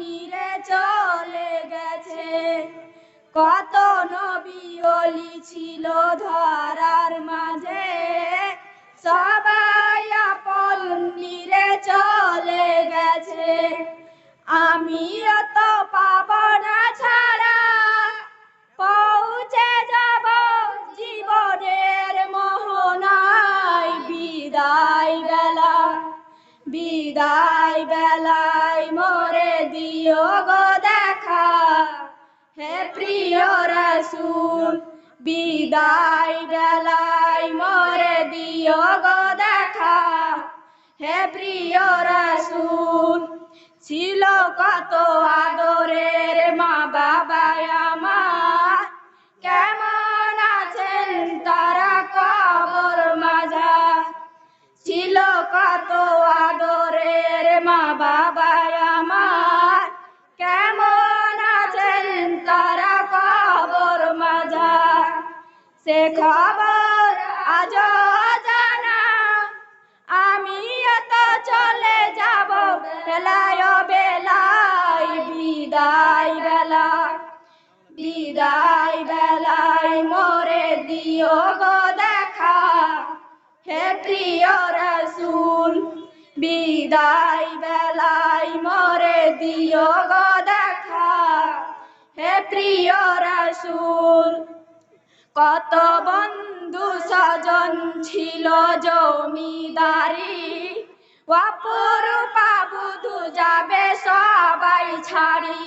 নিরে চলে গেছে। কত নবী অলি ছিল ধরার মাঝে। সবাই আপন নিরে চলে গেছে। আমিও তো পাব না ছাড়া পৌঁছে যাব জীবনের মোহনায়। বিদায় বেলা, বিদায় মরে গো দেখা, হে প্রিয় রসুল, বিদায় বেলায় মরে দিও গো দেখা, হে প্রিয় রসুল, ছিল কত আদরের সে খবর আজ জানা আমি তো চলে যাব বেলায় বেলায়, বিদায় বেলা। বিদায় বেলায় মরে দিও গো দেখা। হে প্রিয় রসুল, বিদায় বেলায় মরে দিও গো দেখা। হে প্রিয় রসুল কত বন্ধু স্বজন ছিল জমিদারি। অপরূপা বুধু যাবে সবাই ছাড়ি।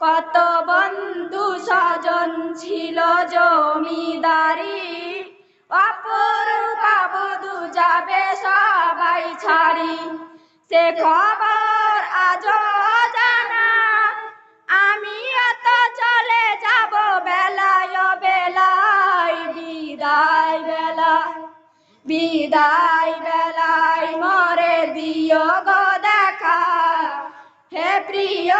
কত বন্ধু স্বজন ছিল জমিদারি। অপরূপা বুধু যাবে সবাই ছাড়ি। সে খবর বিদায় বেলায় মরে দিও গো দেখা। হে প্রিয়